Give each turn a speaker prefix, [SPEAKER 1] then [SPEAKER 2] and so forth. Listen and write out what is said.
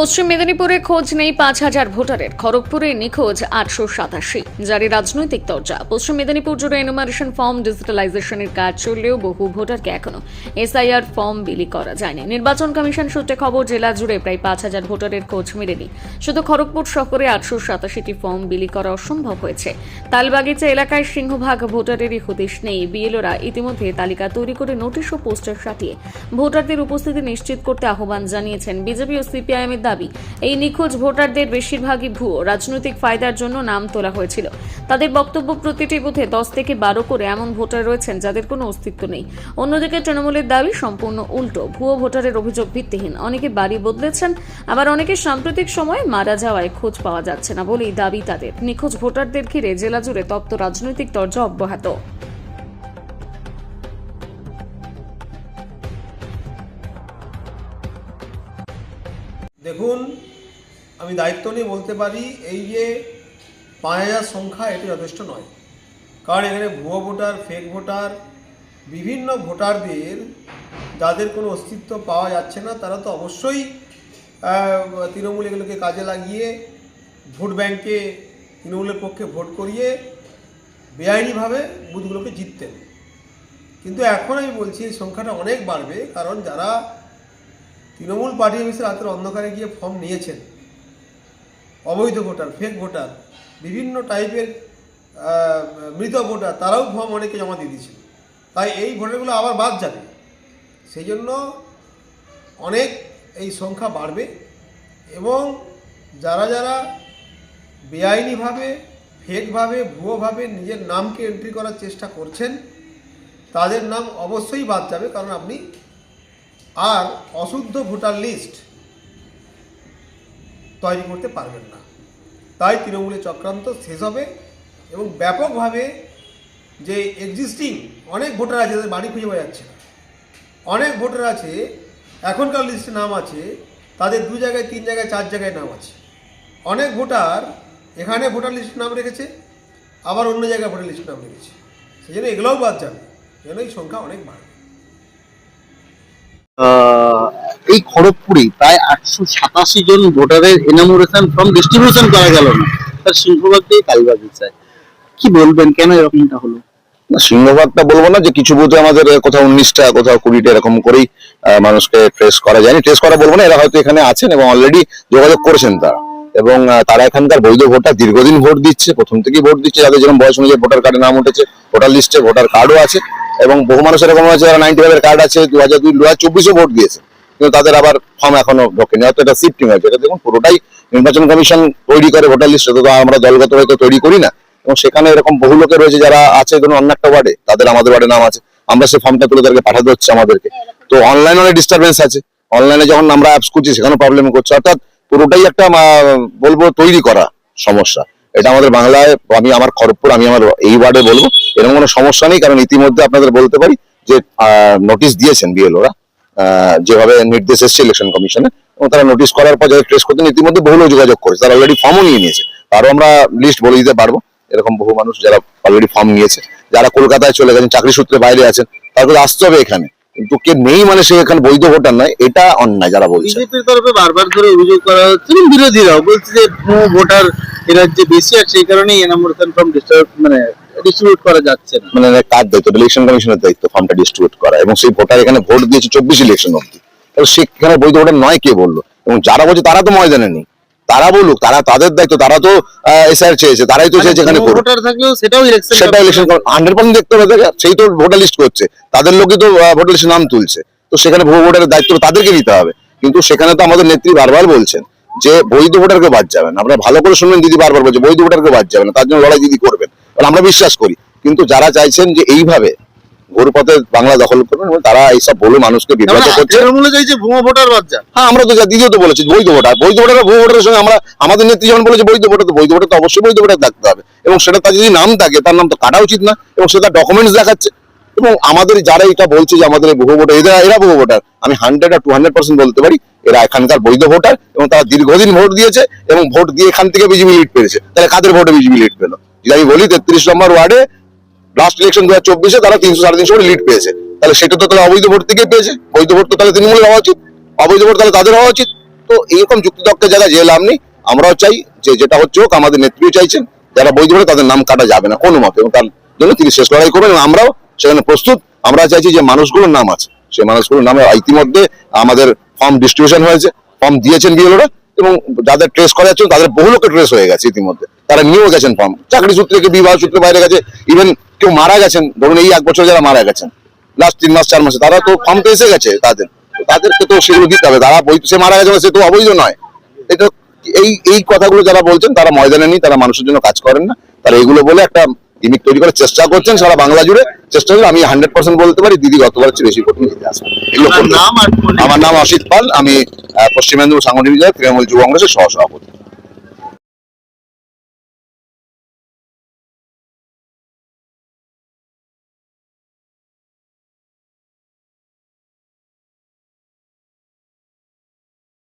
[SPEAKER 1] পশ্চিম মেদিনীপুরে খোঁজ নেই পাঁচ হাজার ভোটারের। খড়গপুরে নিখোঁজ আটশো সাতাশি। জারি রাজনৈতিক দরজা পশ্চিম মেদিনীপুর জুড়ে এনুমারেশন ফর্ম ডিজিটালাইজেশনের কাজ চললেও বহু ভোটারকে এখনও এসআইআর ফর্ম বিলি করা যায়নি। নির্বাচন কমিশন সূত্রে খবর, জেলা জুড়ে প্রায় পাঁচ হাজার ভোটারের খোঁজ মেলেনি। শুধু খড়গপুর শহরে আটশো সাতাশিটি ফর্ম বিলি করা অসম্ভব হয়েছে। তালবাগিচা এলাকায় সিংহভাগ ভোটারেরই হদিশ নেই। বিএলওরা ইতিমধ্যে তালিকা তৈরি করে নোটিশ ও পোস্টার সাটিয়ে ভোটারদের উপস্থিতি নিশ্চিত করতে আহ্বান জানিয়েছেন বিজেপি ও সিপিআইএম এর দাবি। এই নিখোঁজ ভোটারদের বেশিরভাগই ভুয়ো। রাজনৈতিক ফায়দার জন্য নাম তোলা হয়েছিল। তাদের বক্তব্য প্রতিটি বুথে দশ থেকে বারো করে এমন ভোটার রয়েছেন যাদের কোনো অস্তিত্ব নেই। অন্যদিকে তৃণমূলের দাবি সম্পূর্ণ উল্টো। ভুয়ো ভোটারের অভিযোগ ভিত্তিহীন। অনেকে বাড়ি বদলেছেন, আবার অনেকে সাম্প্রতিক সময়ে মারা যাওয়ায় খোঁজ পাওয়া যাচ্ছে না বলেই দাবি তাদের। নিখোঁজ ভোটারদের ঘিরে জেলা জুড়ে তপ্ত রাজনৈতিক দরজা অব্যাহত।
[SPEAKER 2] দেখুন, আমি দায়িত্ব নিয়ে বলতে পারি, এই যে পাঁচ হাজার সংখ্যা, এটি যথেষ্ট নয়। কারণ এখানে ভুয়ো ভোটার ফেক ভোটার, বিভিন্ন ভোটারদের যাদের কোনো অস্তিত্ব পাওয়া যাচ্ছে না, তারা তো অবশ্যই তৃণমূল এগুলোকে কাজে লাগিয়ে ভোট ব্যাংকে তৃণমূলের পক্ষে ভোট করিয়ে বেআইনিভাবে বুথগুলোকে জিততেন। কিন্তু এখন আমি বলছি, এই সংখ্যাটা অনেক বাড়বে, কারণ যারা তৃণমূল পার্টি অফিসের রাতের অন্ধকারে গিয়ে ফর্ম নিয়েছেন। অবৈধ ভোটার ফেক ভোটার, বিভিন্ন টাইপের মৃত ভোটার, তারাও ফর্ম অনেকে জমা দিয়ে দিয়েছিল। তাই এই ভোটারগুলো আবার বাদ যাবে। সেই জন্য অনেক এই সংখ্যা বাড়বে এবং যারা যারা বেআইনিভাবে ফেকভাবে ভুয়োভাবে নিজের নামকে এন্ট্রি করার চেষ্টা করছেন, তাদের নাম অবশ্যই বাদ যাবে, কারণ আপনি আর অশুদ্ধ ভোটার লিস্ট তৈরি করতে পারবেন না। তাই তৃণমূলের চক্রান্ত শেষ হবে এবং ব্যাপকভাবে যে এক্সিস্টিং অনেক ভোটার আছে, তাদের বাড়ি খুঁজে পাওয়া যাচ্ছে না। অনেক ভোটার আছে, এখনকার লিস্টে নাম আছে, তাদের দু জায়গায়, তিন জায়গায়, চার জায়গায় নাম আছে। অনেক ভোটার এখানে ভোটার লিস্টে নাম রেখেছে, আবার অন্য জায়গায় ভোটার লিস্টে নাম রেখেছে। সেই জন্য এগুলোও বাদ যাবে এই সংখ্যা অনেক বাড়বে।
[SPEAKER 3] এই খড়গপুরে প্রায় আটশো সাতাশি জন ভোটারের এনামোরেশন ফর্ম ডিস্ট্রিবিউশন করা গেল না। তার সিংহভাগ দিয়ে কালীবাগিচায় কি বলবেন? কেন এরকমটা হলো?
[SPEAKER 4] না, সিংহভাগটা বলব না যে কিছু বুথে আমাদের কোথাও উনিশটা কোথাও কুড়িটা এরকম করেই মানুষকে ট্রেস করা যায়নি। ট্রেস করা বলব না, এরা হয়তো এখানে আছেন এবং অলরেডি যোগাযোগ করেছেন তারা। এবং তারা এখানকার বৈধ ভোটার দীর্ঘদিন ভোট দিচ্ছে, প্রথম থেকেই ভোট দিচ্ছে, যাদের যেরকম বয়স অনুযায়ী ভোটার কার্ডে নাম উঠেছে ভোটার লিস্টে ভোটার কার্ডও আছে। এবং বহু মানুষ এরকম আছে যারা নাইনটি ফাইভের কার্ড আছে দু হাজার দুই দু হাজার চব্বিশে ভোট দিয়েছে। কিন্তু তাদের আবার ফর্ম এখনও ঢোকেনি অর্থাৎ এটা শিফটিং হয়েছে। এটা দেখুন, পুরোটাই নির্বাচন কমিশন তৈরি করে ভোটার লিস্ট তো আমরা দলগত হয়তো তৈরি করি না। এবং সেখানে এরকম বহু লোকে রয়েছে যারা আছে, ধরুন অন্য একটা ওয়ার্ডে তাদের আমাদের ওয়ার্ডে নাম আছে। আমরা সেই ফর্মটা তুলে তাদেরকে পাঠাতে হচ্ছে আমাদেরকে। তো অনলাইনে অনেক ডিস্টারবেন্স আছে। অনলাইনে যখন আমরা অ্যাপস করছি সেখানে প্রবলেম করছে অর্থাৎ পুরোটাই একটা বলব তৈরি করা সমস্যা। এটা আমাদের বাংলায়, আমি আমার খড়গপুর, আমি আমার এই ওয়ার্ডে বলব, এরকম কোনো সমস্যা নেই, কারণ ইতিমধ্যে আপনাদের বলতে পারি যে নোটিশ দিয়েছেন বিএলওরা যেভাবে নির্দেশ এসছে ইলেকশন কমিশনে তারা নোটিশ করার পর যাদের ট্রেস করতেন ইতিমধ্যে বহু লোক যোগাযোগ করেছে, তারা অলরেডি ফর্মও নিয়ে নিয়েছে। আরও আমরা লিস্ট বলে দিতে পারব, এরকম বহু মানুষ যারা অলরেডি ফর্ম নিয়েছে। যারা কলকাতায় চলে গেছেন, চাকরি সূত্রে বাইরে আছেন তাদের আসতে হবে এখানে। কিন্তু কে নেই মানে সে এখানে বৈধ ভোটার নয়, এটা অন্যায় যারা বলছে।
[SPEAKER 3] বিজেপির তরফে বারবার ধরে অভিযোগ করা হচ্ছে, বিরোধীরাও বলছে যে ভোটার এ রাজ্যে বেশি আর সেই কারণেই এনামোরেশন ফর্ম মানে ডিস্ট্রিবিউট করা যাচ্ছে না।
[SPEAKER 4] মানে কার দায়িত্ব? ইলেকশন কমিশনের দায়িত্ব ফর্মটা ডিস্ট্রিবিউট করা। এবং সেই ভোটার এখানে ভোট দিয়েছে চব্বিশ ইলেকশন অব্দি সেখানে বৈধ ভোটার নয় কে বলল? এবং যারা বলছে তারা তো ময়দানে নেই। তারা বলুক তারা তাদের দায়িত্ব তারা তো এসআর চেয়েছে তারাই তো চেয়েছে এখানে
[SPEAKER 3] ভোটার থাকলেও সেটাও ইলেকশন
[SPEAKER 4] সেটা ইলেকশন হান্ড্রেড পার্সেন্ট দেখতে হবে সেই তো ভোটার লিস্ট করছে। তাদের লোকই তো ভোটার লিস্টে নাম তুলছে। তো সেখানে ভোটারের দায়িত্ব তাদেরকে নিতে হবে। কিন্তু সেখানে তো আমাদের নেত্রী বারবার বলছেন যে বৈধ ভোটারকে বাদ যাবেন। আমরা ভালো করে শুনবেন দিদি বারবার বলছে বৈধ ভোটারকে বাদ যাবে না তার জন্য লড়াই দিদি করবেন। আমরা বিশ্বাস করি। কিন্তু যারা চাইছেন যে এইভাবে ঘুরপথে বাংলা দখল করবেন এবং তারা এইসব বলে মানুষকে বিভ্রান্ত করছে।
[SPEAKER 3] তৃণমূলে চাইছে ভুয়ো ভোটার বাদ যান
[SPEAKER 4] হ্যাঁ আমরা তো যা দিদিও তো বলেছি বৈধ ভোটার। বৈধ ভোটার ভুয়ো ভোটারের সঙ্গে আমরা আমাদের নেত্রী যখন বলেছে বৈধ ভোটার তো বৈধ ভোটার তো অবশ্যই বৈধ ভোটার থাকতে হবে। এবং সেটা তার যদি নাম থাকে তার নাম তো কাটা উচিত না। এবং সেটা ডকুমেন্টস দেখাচ্ছে। এবং আমাদের যারা এটা বলছে যে আমাদের বহু ভোটার এরা এরা বহু ভোটার। আমি হান্ড্রেড আর টু হান্ড্রেড বলতে পারি, এরা এখানকার বৈধ ভোটার এবং তারা দীর্ঘদিন ভোট দিয়েছে এবং ভোট দিয়ে এখান থেকে বিজেপি লিড পেয়েছে। তাহলে কাদের ভোটে বিজেপি লিড পেল? যদি আমি বলি তেত্রিশ নম্বর ওয়ার্ডে লাস্ট ইলেকশন দু হাজার চব্বিশে তারা তিনশো সাড়ে তিনশো লিড পেয়েছে। তাহলে সেটা তো তাহলে অবৈধ ভোট থেকে পেয়েছে। বৈধ ভোট তো তাহলে তৃণমূলের হওয়া উচিত। অবৈধ ভোট তাহলে তাদের হওয়া উচিত। তো এইরকম যুক্তিতর্কের জায়গায় যে লাভ নেই, আমরাও চাই যে যেটা হচ্ছে হোক, আমাদের নেত্রীও চাইছেন, যারা বৈধ ভোটে তাদের নাম কাটা যাবে না কোনো মতে এবং তার জন্য তিনি শেষ লড়াই করবেন এবং আমরাও সেখানে প্রস্তুত। আমরা চাইছি যে মানুষগুলোর নাম আছে। সেই মানুষগুলোর নামে ইতিমধ্যে আমাদের ফর্ম ডিস্ট্রিবিউশন হয়েছে। ফর্ম দিয়েছেন বিএলওরা এবং যাদের ট্রেস করা যাচ্ছে, তাদের বহু লোকের ট্রেস হয়ে গেছে ইতিমধ্যে। তারা নিয়েও গেছেন ফর্ম। চাকরি সূত্রে বিবাহ সূত্রে বাইরে গেছে। ইভেন কেউ মারা গেছেন। ধরুন এই এক বছর যারা মারা গেছেন লাস্ট তিন মাস, চার মাসে, তারা তো ফর্ম তো এসে গেছে তাদের। তাদেরকে তো সেগুলো দিতে হবে। তারা সে মারা গেছে সে তো অবৈধ নয়। এটা এই এই কথাগুলো যারা বলছেন, তারা ময়দানে নেই, তারা মানুষের জন্য কাজ করেন না। তারা এগুলো বলে একটা গিমিক তৈরি করার চেষ্টা করছেন সারা বাংলা জুড়ে। চেষ্টা করছেন আমি হান্ড্রেড পার্সেন্ট বলতে পারি দিদি গতবার চেয়ে বেশি ভোট নিয়ে আসবেন। আমার নাম অসিত পাল আমি পশ্চিম মেদিনীপুর সাংগঠনিক জেলা তৃণমূল যুব কংগ্রেসের সহসভাপতি।